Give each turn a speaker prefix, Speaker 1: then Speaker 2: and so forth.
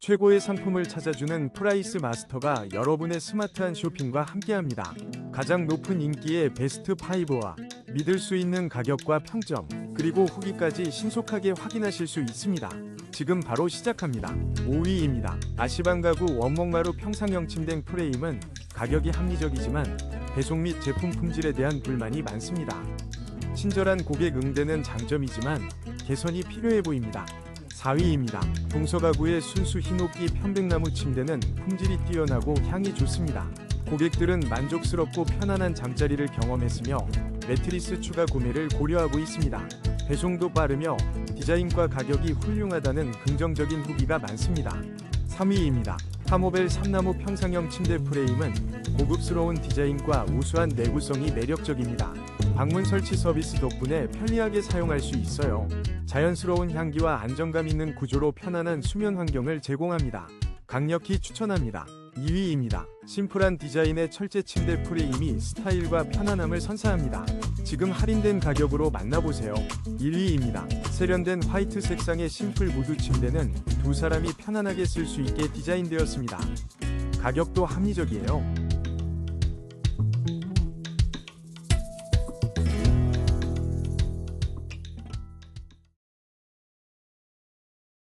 Speaker 1: 최고의 상품을 찾아주는 프라이스 마스터가 여러분의 스마트한 쇼핑과 함께합니다. 가장 높은 인기의 베스트 5와 믿을 수 있는 가격과 평점, 그리고 후기까지 신속하게 확인하실 수 있습니다. 지금 바로 시작합니다. 5위입니다. 아시방 가구 원목마루 평상형 침대 프레임은 가격이 합리적이지만 배송 및 제품 품질에 대한 불만이 많습니다. 친절한 고객 응대는 장점이지만 개선이 필요해 보입니다. 4위입니다. 동서가구의 순수 흰옥기 편백나무 침대는 품질이 뛰어나고 향이 좋습니다. 고객들은 만족스럽고 편안한 잠자리를 경험했으며 매트리스 추가 구매를 고려하고 있습니다. 배송도 빠르며 디자인과 가격이 훌륭하다는 긍정적인 후기가 많습니다. 3위입니다. 하모벨 삼나무 평상형 침대 프레임은 고급스러운 디자인과 우수한 내구성이 매력적입니다. 방문 설치 서비스 덕분에 편리하게 사용할 수 있어요. 자연스러운 향기와 안정감 있는 구조로 편안한 수면 환경을 제공합니다. 강력히 추천합니다. 2위입니다. 심플한 디자인의 철제 침대 프레임이 스타일과 편안함을 선사합니다. 지금 할인된 가격으로 만나보세요. 1위입니다. 세련된 화이트 색상의 심플 무드 침대는 두 사람이 편안하게 쓸 수 있게 디자인되었습니다. 가격도 합리적이에요.